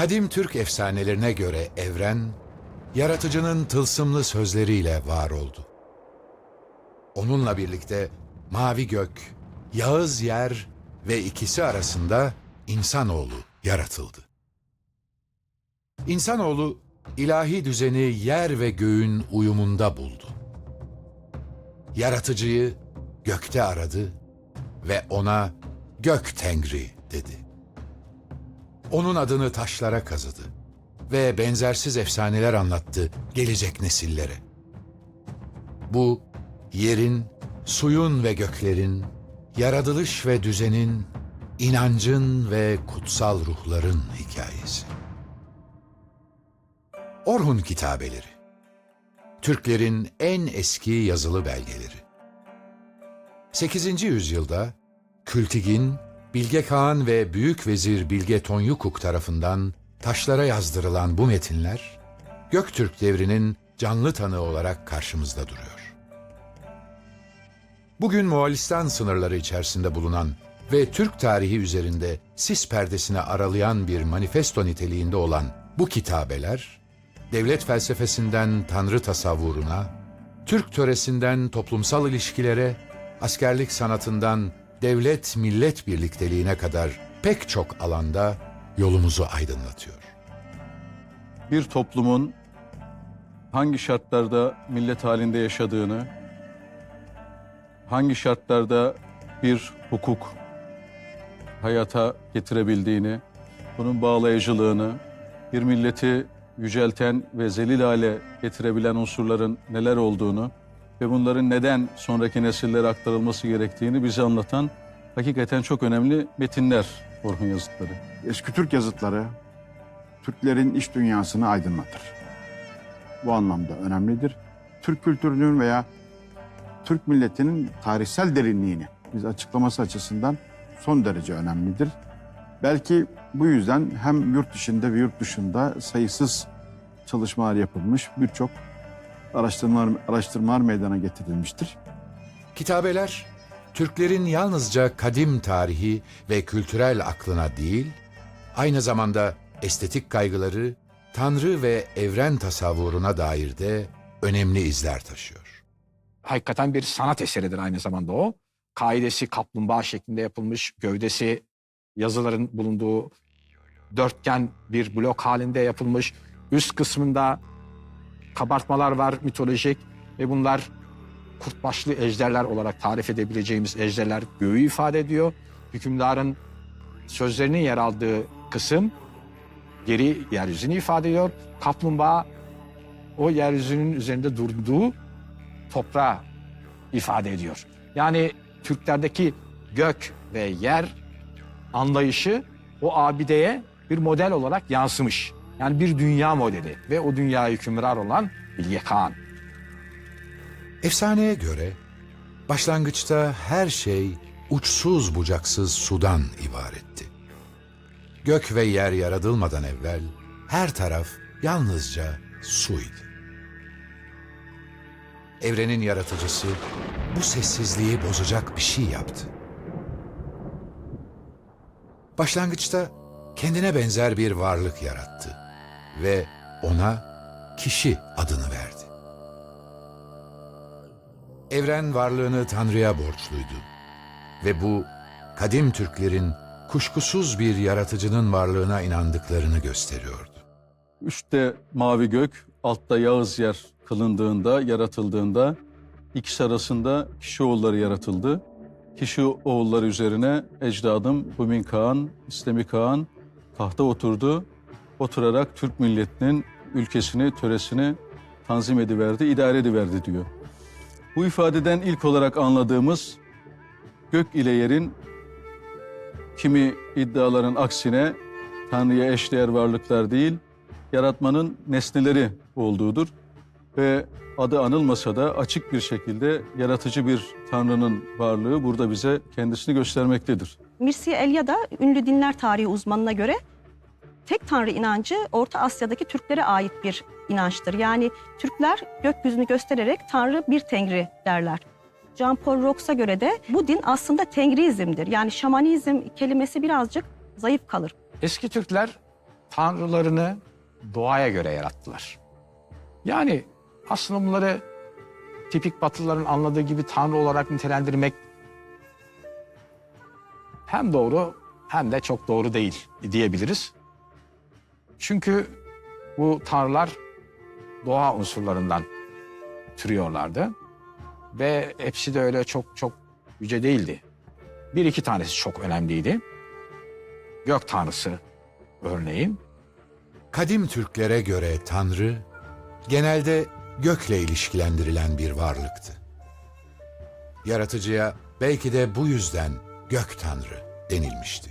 Kadim Türk efsanelerine göre evren, yaratıcının tılsımlı sözleriyle var oldu. Onunla birlikte mavi gök, yağız yer ve ikisi arasında insanoğlu yaratıldı. İnsanoğlu ilahi düzeni yer ve göğün uyumunda buldu. Yaratıcıyı gökte aradı ve ona Gök Tengri dedi. Onun adını taşlara kazıdı ve benzersiz efsaneler anlattı gelecek nesillere. Bu yerin, suyun ve göklerin, yaratılış ve düzenin, inancın ve kutsal ruhların hikayesi. Orhun Kitabeleri Türklerin en eski yazılı belgeleri. 8. yüzyılda Kültigin, Bilge Kağan ve Büyük Vezir Bilge Tonyukuk tarafından taşlara yazdırılan bu metinler, Göktürk devrinin canlı tanığı olarak karşımızda duruyor. Bugün Moğolistan sınırları içerisinde bulunan ve Türk tarihi üzerinde sis perdesini aralayan bir manifesto niteliğinde olan bu kitabeler, devlet felsefesinden tanrı tasavvuruna, Türk töresinden toplumsal ilişkilere, askerlik sanatından devlet-millet birlikteliğine kadar pek çok alanda yolumuzu aydınlatıyor. bir toplumun hangi şartlarda millet halinde yaşadığını, hangi şartlarda bir hukuk hayata getirebildiğini, bunun bağlayıcılığını, bir milleti yücelten ve zelil hale getirebilen unsurların neler olduğunu ve bunların neden sonraki nesillere aktarılması gerektiğini bize anlatan hakikaten çok önemli metinler Orhun yazıtları. Eski Türk yazıtları Türklerin iç dünyasını aydınlatır. Bu anlamda önemlidir. Türk kültürünün veya Türk milletinin tarihsel derinliğini biz açıklaması açısından son derece önemlidir. Belki bu yüzden hem yurt içinde ve yurt dışında sayısız çalışmalar yapılmış, birçok araştırmalar, araştırmalar meydana getirilmiştir. Kitabeler, Türklerin yalnızca kadim tarihi ve kültürel aklına değil, aynı zamanda estetik kaygıları, tanrı ve evren tasavvuruna dair de önemli izler taşıyor. hakikaten bir sanat eseridir aynı zamanda o. Kaidesi kaplumbağa şeklinde yapılmış, gövdesi yazıların bulunduğu dörtgen bir blok halinde yapılmış. Üst kısmında kabartmalar var mitolojik ve bunlar kurtbaşlı ejderler olarak tarif edebileceğimiz ejderler göğü ifade ediyor. Hükümdarın sözlerinin yer aldığı kısım geri yeryüzünü ifade ediyor. Kaplumbağa o yeryüzünün üzerinde durduğu toprağı ifade ediyor. Yani Türklerdeki gök ve yer anlayışı o abideye bir model olarak yansımış. Yani bir dünya modeli ve o dünyaya hükümdar olan Bilge Kağan. Efsaneye göre başlangıçta her şey uçsuz bucaksız sudan ibaretti. Gök ve yer yaratılmadan evvel her taraf yalnızca suydu. Evrenin yaratıcısı bu sessizliği bozacak bir şey yaptı. Başlangıçta kendine benzer bir varlık yarattı ve ona kişi adını verdi. Evren varlığını Tanrı'ya borçluydu. Ve bu kadim Türklerin kuşkusuz bir yaratıcının varlığına inandıklarını gösteriyordu. Üstte mavi gök, altta Yağız yer kılındığında, yaratıldığında ikisi arasında kişi oğulları yaratıldı. Kişi oğulları üzerine ecdadım Bumin Kağan, İslemi Kağan tahta oturdu. Oturarak Türk milletinin ülkesini, töresini tanzim ediverdi, idare ediverdi diyor. Bu ifadeden ilk olarak anladığımız gök ile yerin kimi iddiaların aksine Tanrı'ya eşdeğer varlıklar değil, yaratmanın nesneleri olduğudur. Ve adı anılmasa da açık bir şekilde yaratıcı bir Tanrı'nın varlığı burada bize kendisini göstermektedir. Mircea Eliade ünlü dinler tarihi uzmanına göre tek tanrı inancı Orta Asya'daki Türklere ait bir inançtır. Yani Türkler gökyüzünü göstererek tanrı bir tengri derler. Jean Paul Rox'a göre de bu din aslında tengrizmdir. Yani şamanizm kelimesi birazcık zayıf kalır. Eski Türkler tanrılarını doğaya göre yarattılar. Yani aslında bunları tipik Batılıların anladığı gibi tanrı olarak nitelendirmek hem doğru hem de çok doğru değil diyebiliriz. Çünkü bu tanrılar doğa unsurlarından türüyorlardı. Ve hepsi de öyle çok çok yüce değildi. Bir iki tanesi çok önemliydi. Gök tanrısı örneğin. Kadim Türklere göre Tanrı genelde gökle ilişkilendirilen bir varlıktı. Yaratıcıya belki de bu yüzden gök tanrı denilmişti.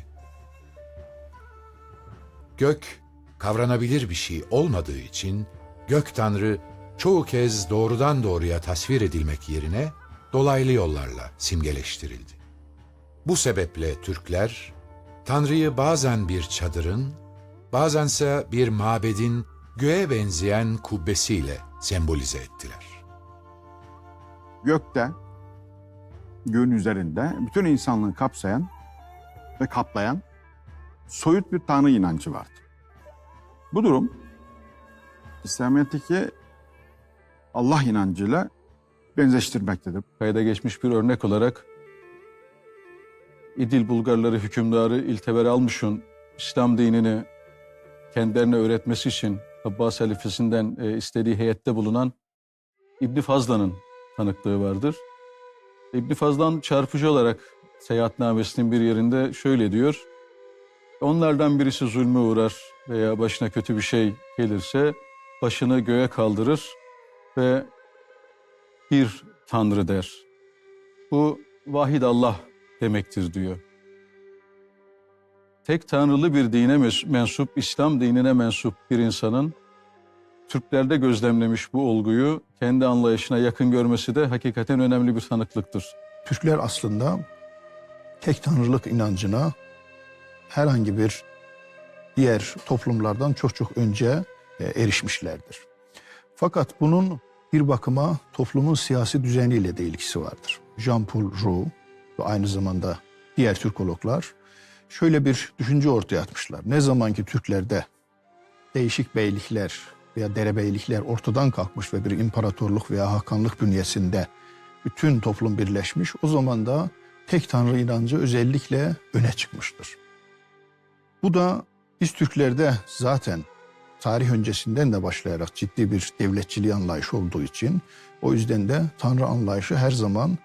Gök kavranabilir bir şey olmadığı için gök tanrı çoğu kez doğrudan doğruya tasvir edilmek yerine dolaylı yollarla simgeleştirildi. Bu sebeple Türkler Tanrı'yı bazen bir çadırın, bazense bir mabedin göğe benzeyen kubbesiyle sembolize ettiler. Gökte, göğün üzerinde bütün insanlığı kapsayan ve kaplayan soyut bir tanrı inancı vardı. Bu durum İslamiyet'teki Allah inancıyla benzeştirmektedir. Kayda geçmiş bir örnek olarak İdil Bulgarları hükümdarı İlteber Almış'ın İslam dinini kendilerine öğretmesi için Abbas halifesinden e, istediği heyette bulunan İbni Fazla'nın tanıklığı vardır. İbni Fazlan çarpıcı olarak seyahatnamesinin bir yerinde şöyle diyor. Onlardan birisi zulme uğrar veya başına kötü bir şey gelirse başını göğe kaldırır ve bir tanrı der. Bu vahid Allah demektir diyor. Tek tanrılı bir dine mensup, İslam dinine mensup bir insanın Türklerde gözlemlemiş bu olguyu kendi anlayışına yakın görmesi de hakikaten önemli bir tanıklıktır. Türkler aslında tek tanrılık inancına herhangi bir diğer toplumlardan çok çok önce e, erişmişlerdir. Fakat bunun bir bakıma toplumun siyasi düzeniyle de ilgisi vardır. Jean-Paul Roux ve aynı zamanda diğer Türkologlar şöyle bir düşünce ortaya atmışlar. Ne zaman ki Türklerde değişik beylikler veya derebeylikler ortadan kalkmış ve bir imparatorluk veya hakanlık bünyesinde bütün toplum birleşmiş. O zaman da tek tanrı inancı özellikle öne çıkmıştır. Bu da biz Türklerde zaten tarih öncesinden de başlayarak ciddi bir devletçiliği anlayışı olduğu için o yüzden de tanrı anlayışı her zaman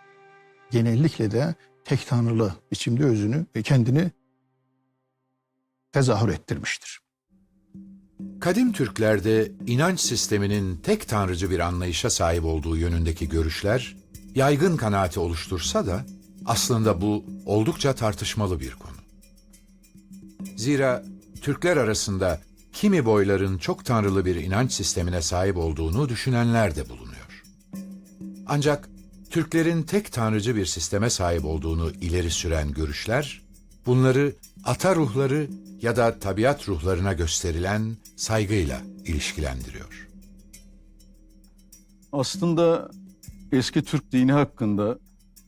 genellikle de tek tanrılı biçimde özünü ve kendini tezahür ettirmiştir. Kadim Türklerde inanç sisteminin tek tanrıcı bir anlayışa sahip olduğu yönündeki görüşler yaygın kanaati oluştursa da aslında bu oldukça tartışmalı bir konu. Zira Türkler arasında kimi boyların çok tanrılı bir inanç sistemine sahip olduğunu düşünenler de bulunuyor. Ancak Türklerin tek tanrıcı bir sisteme sahip olduğunu ileri süren görüşler, bunları ata ruhları ya da tabiat ruhlarına gösterilen saygıyla ilişkilendiriyor. Aslında eski Türk dini hakkında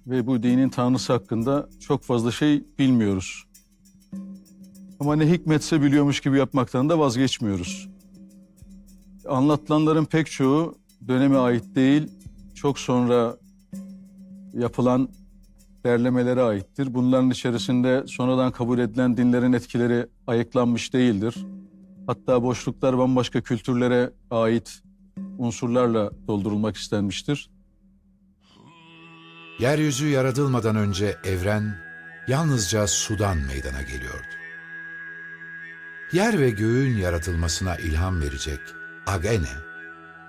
ve bu dinin tanrısı hakkında çok fazla şey bilmiyoruz. Ama ne hikmetse biliyormuş gibi yapmaktan da vazgeçmiyoruz. Anlatılanların pek çoğu döneme ait değil, çok sonra yapılan derlemelere aittir. Bunların içerisinde sonradan kabul edilen dinlerin etkileri ayıklanmış değildir. Hatta boşluklar bambaşka kültürlere ait unsurlarla doldurulmak istenmiştir. Yeryüzü yaratılmadan önce evren yalnızca sudan meydana geliyordu. Yer ve göğün yaratılmasına ilham verecek Agene,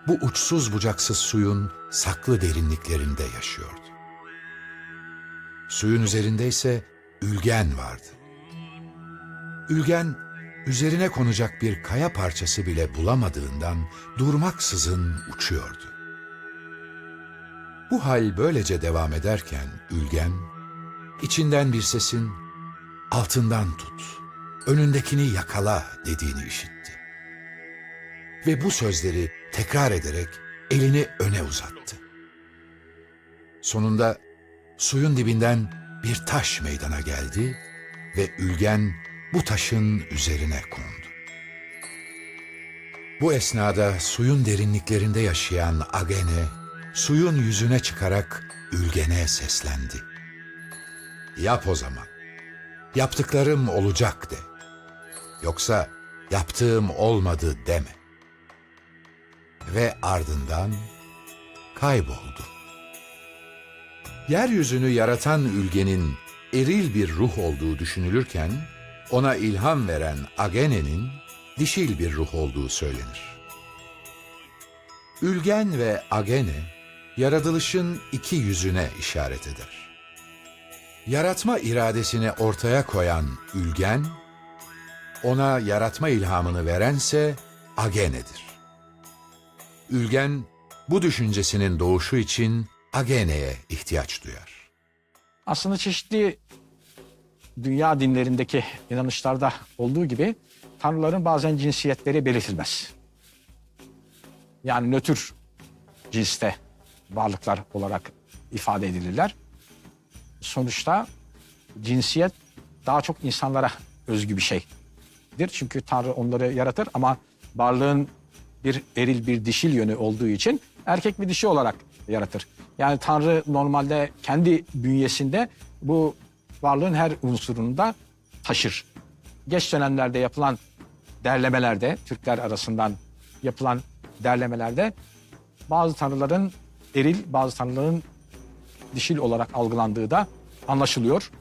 bu uçsuz bucaksız suyun saklı derinliklerinde yaşıyordu. Suyun üzerinde ise Ülgen vardı. Ülgen, üzerine konacak bir kaya parçası bile bulamadığından durmaksızın uçuyordu. Bu hal böylece devam ederken Ülgen, içinden bir sesin altından tut, önündekini yakala dediğini işitti. Ve bu sözleri tekrar ederek elini öne uzattı. Sonunda suyun dibinden bir taş meydana geldi ve Ülgen bu taşın üzerine kondu. Bu esnada suyun derinliklerinde yaşayan Agene, suyun yüzüne çıkarak Ülgen'e seslendi. Yap o zaman. Yaptıklarım olacak de. Yoksa yaptığım olmadı deme. Ve ardından kayboldu. Yeryüzünü yaratan Ülgen'in eril bir ruh olduğu düşünülürken, ona ilham veren Agene'nin dişil bir ruh olduğu söylenir. Ülgen ve Agene, yaratılışın iki yüzüne işaret eder. Yaratma iradesini ortaya koyan Ülgen, ona yaratma ilhamını verense Agene'dir. Ülgen, bu düşüncesinin doğuşu için Agene'ye ihtiyaç duyar. Aslında çeşitli dünya dinlerindeki inanışlarda olduğu gibi tanrıların bazen cinsiyetleri belirtilmez. Yani nötr cinste varlıklar olarak ifade edilirler. Sonuçta cinsiyet daha çok insanlara özgü bir şeydir. Çünkü Tanrı onları yaratır ama varlığın bir eril bir dişil yönü olduğu için erkek ve dişi olarak yaratır. Yani Tanrı normalde kendi bünyesinde bu varlığın her unsurunu da taşır. Geç dönemlerde yapılan derlemelerde, Türkler arasından yapılan derlemelerde bazı tanrıların eril, bazı tanrıların dişil olarak algılandığı da anlaşılıyor.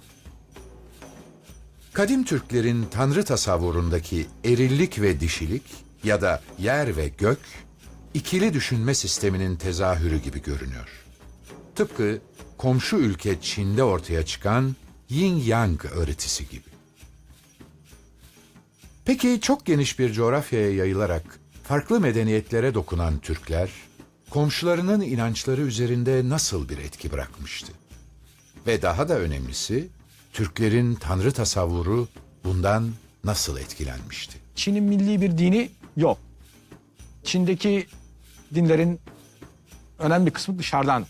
Kadim Türklerin tanrı tasavvurundaki erillik ve dişilik ya da yer ve gök ikili düşünme sisteminin tezahürü gibi görünüyor. Tıpkı komşu ülke Çin'de ortaya çıkan Yin Yang öğretisi gibi. Peki çok geniş bir coğrafyaya yayılarak farklı medeniyetlere dokunan Türkler, komşularının inançları üzerinde nasıl bir etki bırakmıştı? Ve daha da önemlisi, Türklerin tanrı tasavvuru bundan nasıl etkilenmişti? Çin'in milli bir dini yok. Çin'deki dinlerin önemli bir kısmı dışarıdan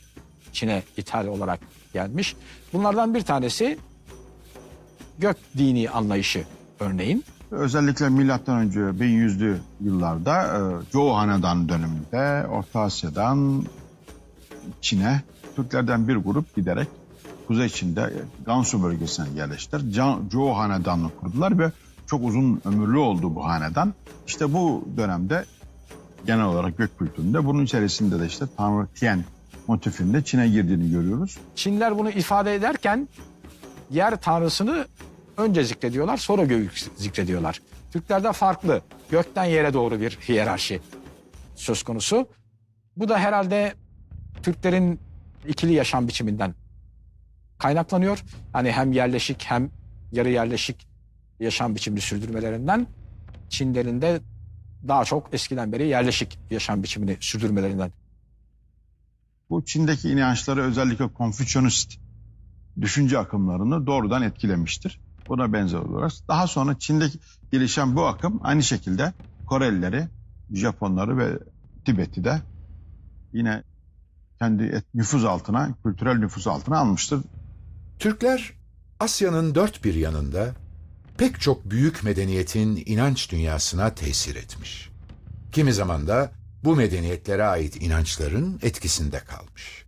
Çin'e ithal olarak gelmiş. Bunlardan bir tanesi gök dini anlayışı örneğin. Özellikle milattan önce 1100'lü yıllarda e, Zhou Hanedan döneminde Orta Asya'dan Çin'e Türklerden bir grup giderek Kuzey Çin'de e, Gansu bölgesine yerleştiler. Zhou Hanedan'ı kurdular ve çok uzun ömürlü oldu bu hanedan. İşte bu dönemde genel olarak gök kültüründe bunun içerisinde de işte Tanrı Tien motifinde Çin'e girdiğini görüyoruz. Çinliler bunu ifade ederken yer tanrısını önce zikrediyorlar sonra göğü zikrediyorlar. Türklerde farklı. Gökten yere doğru bir hiyerarşi söz konusu. Bu da herhalde Türklerin ikili yaşam biçiminden kaynaklanıyor. Hani hem yerleşik hem yarı yerleşik yaşam biçimini sürdürmelerinden Çinlerin de daha çok eskiden beri yerleşik yaşam biçimini sürdürmelerinden Bu Çin'deki inançları özellikle Konfüçyonist düşünce akımlarını doğrudan etkilemiştir. Buna benzer olarak. Daha sonra Çin'deki gelişen bu akım aynı şekilde Korelileri, Japonları ve Tibet'i de yine kendi nüfuz altına, kültürel nüfuz altına almıştır. Türkler Asya'nın dört bir yanında pek çok büyük medeniyetin inanç dünyasına tesir etmiş. Kimi zaman da bu medeniyetlere ait inançların etkisinde kalmış.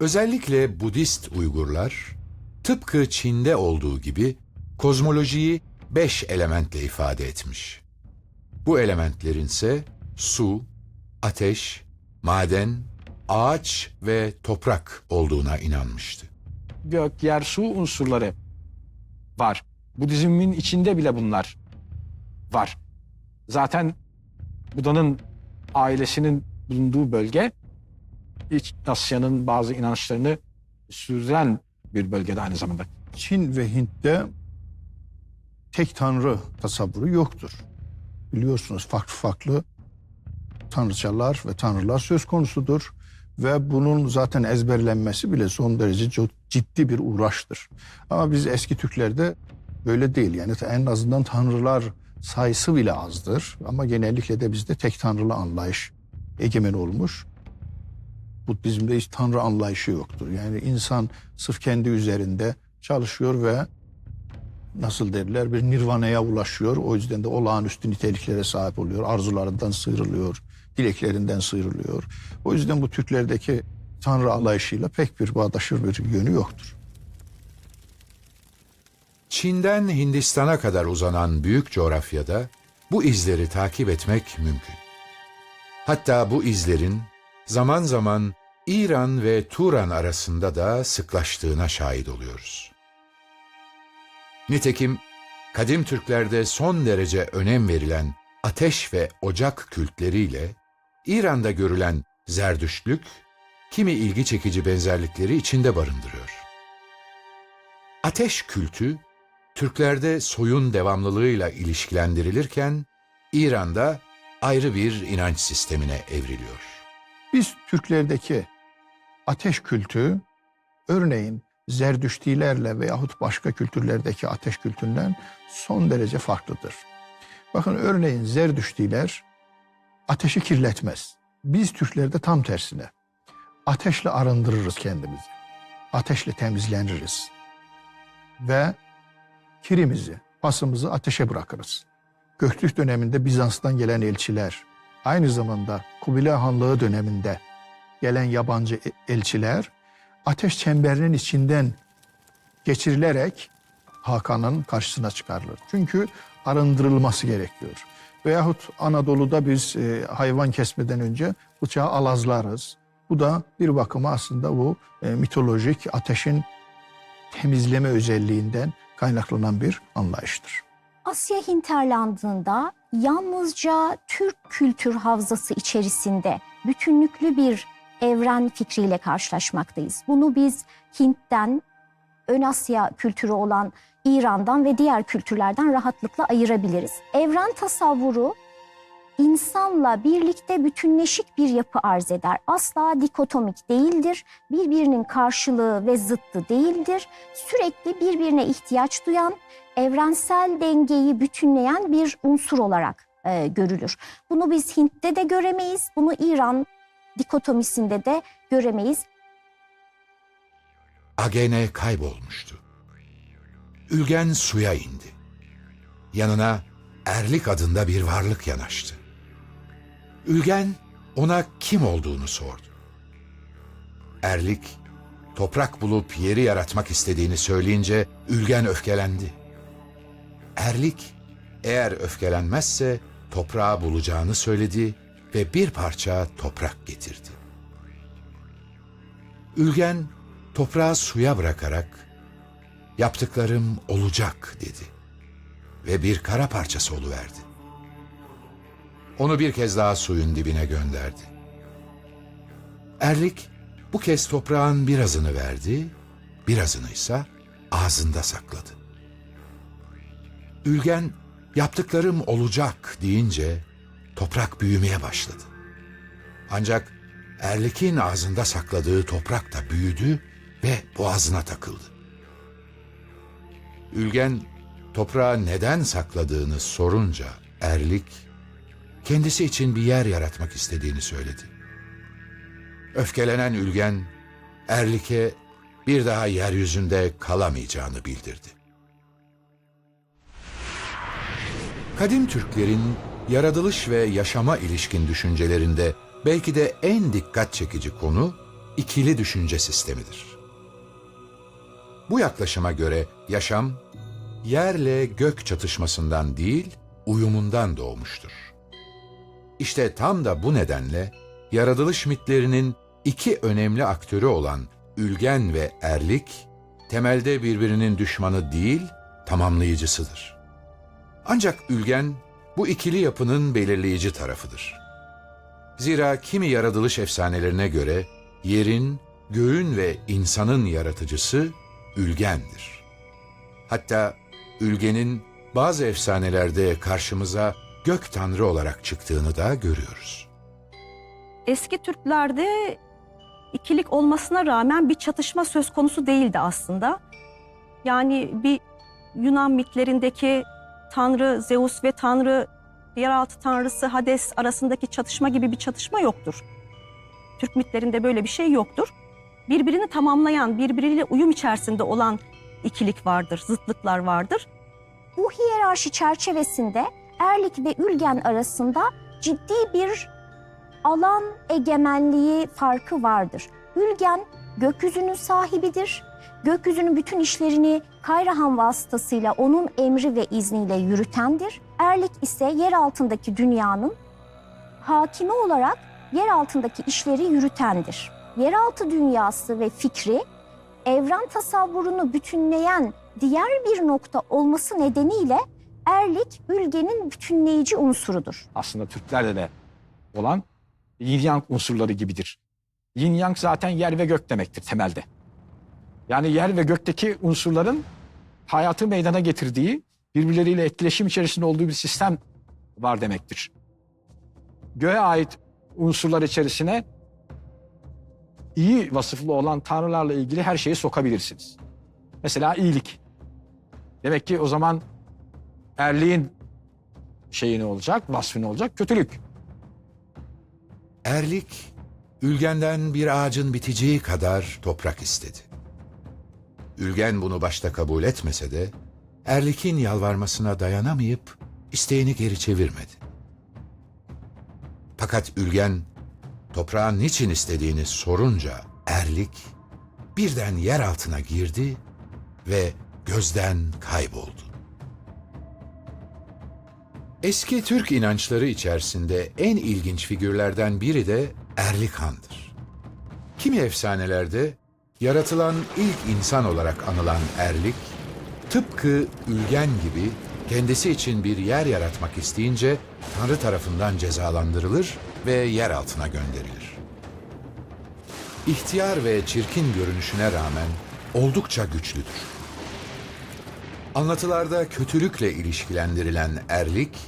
Özellikle Budist Uygurlar tıpkı Çin'de olduğu gibi kozmolojiyi beş elementle ifade etmiş. Bu elementlerin ise su, ateş, maden, ağaç ve toprak olduğuna inanmıştı. Gök, yer, su unsurları var. Budizmin içinde bile bunlar var. Zaten Buda'nın ailesinin bulunduğu bölge İç Asya'nın bazı inançlarını sürdüren bir bölgede aynı zamanda. Çin ve Hint'te tek tanrı tasavvuru yoktur. Biliyorsunuz farklı farklı tanrıçalar ve tanrılar söz konusudur. Ve bunun zaten ezberlenmesi bile son derece çok ciddi bir uğraştır. Ama biz eski Türklerde böyle değil. Yani en azından tanrılar sayısı bile azdır. Ama genellikle de bizde tek tanrılı anlayış egemen olmuş. Budizmde hiç tanrı anlayışı yoktur. Yani insan sırf kendi üzerinde çalışıyor ve nasıl derler bir nirvanaya ulaşıyor. O yüzden de olağanüstü niteliklere sahip oluyor. Arzularından sıyrılıyor, dileklerinden sıyrılıyor. O yüzden bu Türklerdeki tanrı alayışıyla pek bir bağdaşır bir yönü yoktur. Çin'den Hindistan'a kadar uzanan büyük coğrafyada bu izleri takip etmek mümkün. Hatta bu izlerin zaman zaman İran ve Turan arasında da sıklaştığına şahit oluyoruz. Nitekim kadim Türklerde son derece önem verilen ateş ve ocak kültleriyle İran'da görülen zerdüştlük kimi ilgi çekici benzerlikleri içinde barındırıyor. Ateş kültü Türklerde soyun devamlılığıyla ilişkilendirilirken İran'da ayrı bir inanç sistemine evriliyor. Biz Türklerdeki ateş kültü örneğin Zerdüştilerle veyahut başka kültürlerdeki ateş kültünden son derece farklıdır. Bakın örneğin Zerdüştiler ateşi kirletmez. Biz Türklerde tam tersine ateşle arındırırız kendimizi. Ateşle temizleniriz. Ve kirimizi, pasımızı ateşe bırakırız. Göktürk döneminde Bizans'tan gelen elçiler, aynı zamanda Kubilay Hanlığı döneminde gelen yabancı e- elçiler ateş çemberinin içinden geçirilerek Hakan'ın karşısına çıkarılır. Çünkü arındırılması gerekiyor. Veyahut Anadolu'da biz e, hayvan kesmeden önce bıçağı alazlarız. Bu da bir bakıma aslında bu e, mitolojik ateşin temizleme özelliğinden kaynaklanan bir anlayıştır. Asya hinterlandında yalnızca Türk kültür havzası içerisinde bütünlüklü bir evren fikriyle karşılaşmaktayız. Bunu biz Hint'ten, Ön Asya kültürü olan İran'dan ve diğer kültürlerden rahatlıkla ayırabiliriz. Evren tasavvuru insanla birlikte bütünleşik bir yapı arz eder. Asla dikotomik değildir. Birbirinin karşılığı ve zıttı değildir. Sürekli birbirine ihtiyaç duyan, evrensel dengeyi bütünleyen bir unsur olarak e, görülür. Bunu biz Hint'te de göremeyiz, bunu İran dikotomisinde de göremeyiz. Agene kaybolmuştu. Ülgen suya indi. Yanına Erlik adında bir varlık yanaştı. Ülgen ona kim olduğunu sordu. Erlik, toprak bulup yeri yaratmak istediğini söyleyince Ülgen öfkelendi. Erlik, eğer öfkelenmezse toprağı bulacağını söyledi ve bir parça toprak getirdi. Ülgen toprağı suya bırakarak yaptıklarım olacak dedi ve bir kara parçası oluverdi. Onu bir kez daha suyun dibine gönderdi. Erlik bu kez toprağın birazını verdi, birazını ise ağzında sakladı. Ülgen yaptıklarım olacak deyince toprak büyümeye başladı. Ancak Erlik'in ağzında sakladığı toprak da büyüdü ve boğazına takıldı. Ülgen toprağa neden sakladığını sorunca Erlik kendisi için bir yer yaratmak istediğini söyledi. Öfkelenen Ülgen Erlik'e bir daha yeryüzünde kalamayacağını bildirdi. Kadim Türklerin yaratılış ve yaşama ilişkin düşüncelerinde belki de en dikkat çekici konu ikili düşünce sistemidir. Bu yaklaşıma göre yaşam yerle gök çatışmasından değil, uyumundan doğmuştur. İşte tam da bu nedenle yaratılış mitlerinin iki önemli aktörü olan Ülgen ve Erlik, temelde birbirinin düşmanı değil, tamamlayıcısıdır. Ancak Ülgen bu ikili yapının belirleyici tarafıdır. Zira kimi yaratılış efsanelerine göre yerin, göğün ve insanın yaratıcısı Ülgen'dir. Hatta Ülgen'in bazı efsanelerde karşımıza gök tanrı olarak çıktığını da görüyoruz. Eski Türklerde ikilik olmasına rağmen bir çatışma söz konusu değildi aslında. Yani bir Yunan mitlerindeki Tanrı Zeus ve Tanrı yeraltı tanrısı Hades arasındaki çatışma gibi bir çatışma yoktur. Türk mitlerinde böyle bir şey yoktur. Birbirini tamamlayan, birbiriyle uyum içerisinde olan ikilik vardır, zıtlıklar vardır. Bu hiyerarşi çerçevesinde Erlik ve Ülgen arasında ciddi bir alan egemenliği farkı vardır. Ülgen gökyüzünün sahibidir. Gökyüzünün bütün işlerini Kayrahan vasıtasıyla onun emri ve izniyle yürütendir. Erlik ise yer altındaki dünyanın hakimi olarak yer altındaki işleri yürütendir. Yeraltı dünyası ve fikri evren tasavvurunu bütünleyen diğer bir nokta olması nedeniyle Erlik Ülgen'in bütünleyici unsurudur. Aslında Türklerde de olan yin yang unsurları gibidir. Yin yang zaten yer ve gök demektir temelde. Yani yer ve gökteki unsurların hayatı meydana getirdiği, birbirleriyle etkileşim içerisinde olduğu bir sistem var demektir. Göğe ait unsurlar içerisine iyi vasıflı olan tanrılarla ilgili her şeyi sokabilirsiniz. Mesela iyilik. Demek ki o zaman erliğin şeyi ne olacak, vasfı ne olacak? Kötülük. Erlik, Ülgen'den bir ağacın biteceği kadar toprak istedi. Ülgen bunu başta kabul etmese de, Erlik'in yalvarmasına dayanamayıp isteğini geri çevirmedi. Fakat Ülgen, toprağın niçin istediğini sorunca Erlik, birden yer altına girdi ve gözden kayboldu. Eski Türk inançları içerisinde en ilginç figürlerden biri de Erlik Han'dır. Kimi efsanelerde yaratılan ilk insan olarak anılan Erlik, tıpkı Ülgen gibi kendisi için bir yer yaratmak isteyince Tanrı tarafından cezalandırılır ve yer altına gönderilir. İhtiyar ve çirkin görünüşüne rağmen oldukça güçlüdür. Anlatılarda kötülükle ilişkilendirilen erlik,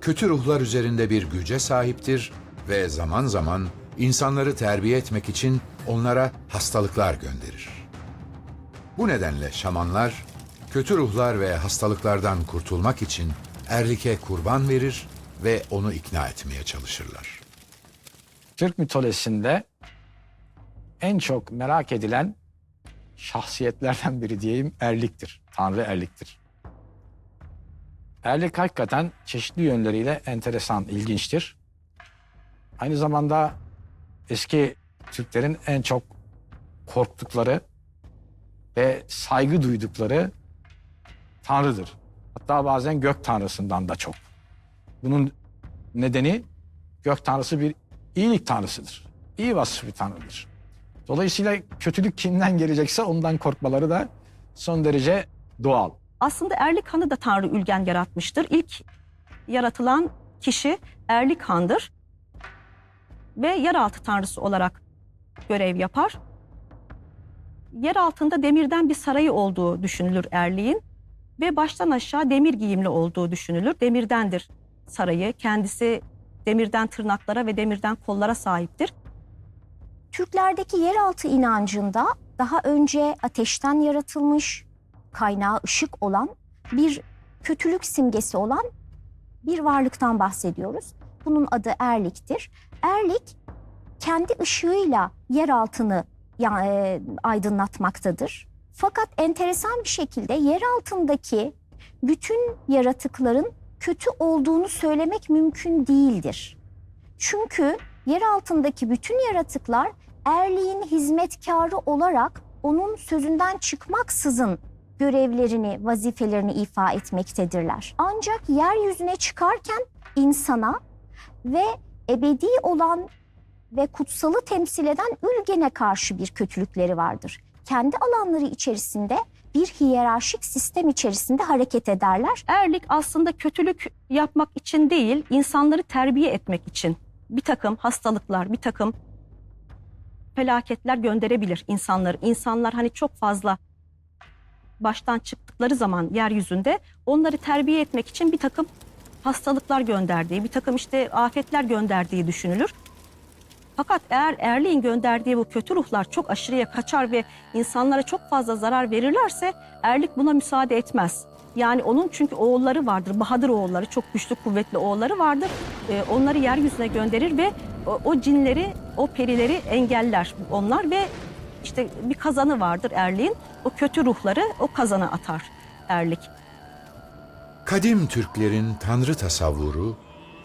kötü ruhlar üzerinde bir güce sahiptir ve zaman zaman insanları terbiye etmek için onlara hastalıklar gönderir. Bu nedenle şamanlar, kötü ruhlar ve hastalıklardan kurtulmak için erlike kurban verir ve onu ikna etmeye çalışırlar. Türk mitolojisinde en çok merak edilen şahsiyetlerden biri diyeyim Erlik'tir. Tanrı Erlik'tir. Erlik hakikaten çeşitli yönleriyle enteresan, ilginçtir. Aynı zamanda eski Türklerin en çok korktukları ve saygı duydukları tanrıdır. Hatta bazen gök tanrısından da çok. Bunun nedeni gök tanrısı bir iyilik tanrısıdır. İyi vasıflı tanrıdır. Dolayısıyla kötülük kimden gelecekse ondan korkmaları da son derece doğal. Aslında Erlik Han'ı da Tanrı Ülgen yaratmıştır. İlk yaratılan kişi Erlik Han'dır. Ve yeraltı tanrısı olarak görev yapar. Yer altında demirden bir sarayı olduğu düşünülür Erlik'in. Ve baştan aşağı demir giyimli olduğu düşünülür. Demirdendir sarayı. Kendisi demirden tırnaklara ve demirden kollara sahiptir. Türklerdeki yeraltı inancında daha önce ateşten yaratılmış, kaynağı ışık olan bir kötülük simgesi olan bir varlıktan bahsediyoruz. Bunun adı Erlik'tir. Erlik kendi ışığıyla yer altını e, aydınlatmaktadır. Fakat enteresan bir şekilde yer altındaki bütün yaratıkların kötü olduğunu söylemek mümkün değildir. Çünkü yer altındaki bütün yaratıklar Erliğin hizmetkarı olarak onun sözünden çıkmaksızın görevlerini, vazifelerini ifa etmektedirler. Ancak yeryüzüne çıkarken insana ve ebedi olan ve kutsalı temsil eden ülgene karşı bir kötülükleri vardır. Kendi alanları içerisinde bir hiyerarşik sistem içerisinde hareket ederler. Erlik aslında kötülük yapmak için değil, insanları terbiye etmek için bir takım hastalıklar, bir takım felaketler gönderebilir insanları. İnsanlar hani çok fazla baştan çıktıkları zaman yeryüzünde onları terbiye etmek için bir takım hastalıklar gönderdiği, bir takım işte afetler gönderdiği düşünülür. Fakat eğer Erliğin gönderdiği bu kötü ruhlar çok aşırıya kaçar ve insanlara çok fazla zarar verirlerse Erlik buna müsaade etmez. Yani onun çünkü oğulları vardır, Bahadır oğulları, çok güçlü kuvvetli oğulları vardır. Ee, onları yeryüzüne gönderir ve o, o cinleri, o perileri engeller onlar ve işte bir kazanı vardır Erlik'in. O kötü ruhları o kazana atar Erlik. Kadim Türklerin tanrı tasavvuru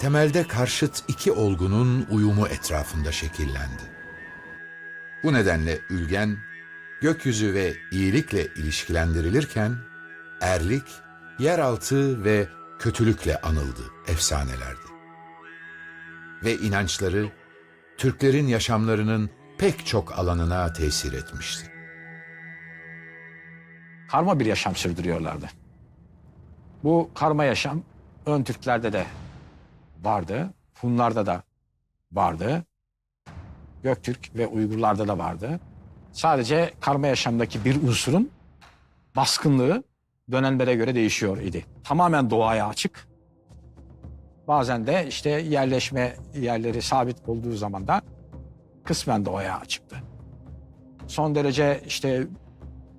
temelde karşıt iki olgunun uyumu etrafında şekillendi. Bu nedenle ülgen gökyüzü ve iyilikle ilişkilendirilirken erlik, yeraltı ve kötülükle anıldı efsanelerde. Ve inançları Türklerin yaşamlarının pek çok alanına tesir etmişti. karma bir yaşam sürdürüyorlardı. Bu karma yaşam ön Türklerde de vardı, Hunlarda da vardı, Göktürk ve Uygurlarda da vardı. Sadece karma yaşamdaki bir unsurun baskınlığı dönemlere göre değişiyor idi. Tamamen doğaya açık. Bazen de işte yerleşme yerleri sabit olduğu zaman da kısmen doğaya açıktı. Son derece işte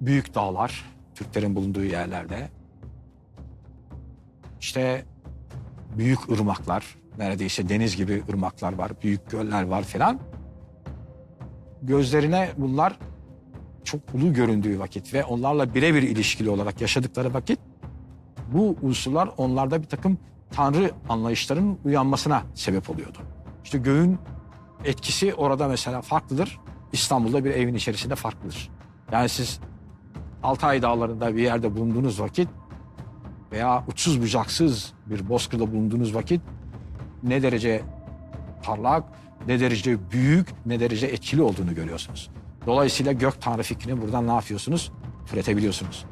büyük dağlar, Türklerin bulunduğu yerlerde. İşte büyük ırmaklar, neredeyse deniz gibi ırmaklar var, büyük göller var filan. Gözlerine bunlar çok ulu göründüğü vakit ve onlarla birebir ilişkili olarak yaşadıkları vakit bu unsurlar onlarda bir takım tanrı anlayışlarının uyanmasına sebep oluyordu. İşte göğün etkisi orada mesela farklıdır. İstanbul'da bir evin içerisinde farklıdır. Yani siz Altay dağlarında bir yerde bulunduğunuz vakit veya uçsuz bucaksız bir bozkırda bulunduğunuz vakit ne derece parlak, ne derece büyük, ne derece etkili olduğunu görüyorsunuz. Dolayısıyla gök tanrı fikrini buradan ne yapıyorsunuz? Türetebiliyorsunuz.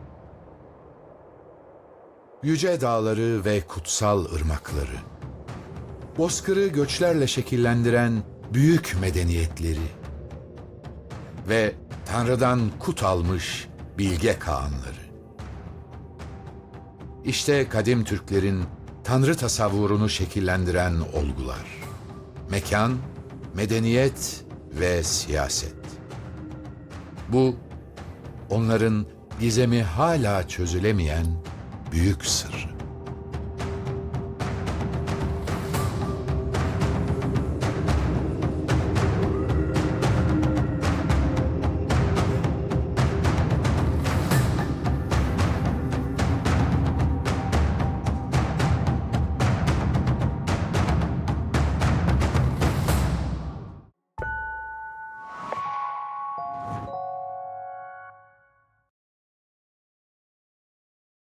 Yüce dağları ve kutsal ırmakları. Bozkırı göçlerle şekillendiren büyük medeniyetleri. Ve Tanrı'dan kut almış bilge Kağanları. İşte kadim Türklerin Tanrı tasavvurunu şekillendiren olgular. Mekan, medeniyet ve siyaset. Bu, onların gizemi hala çözülemeyen büyük sırrı.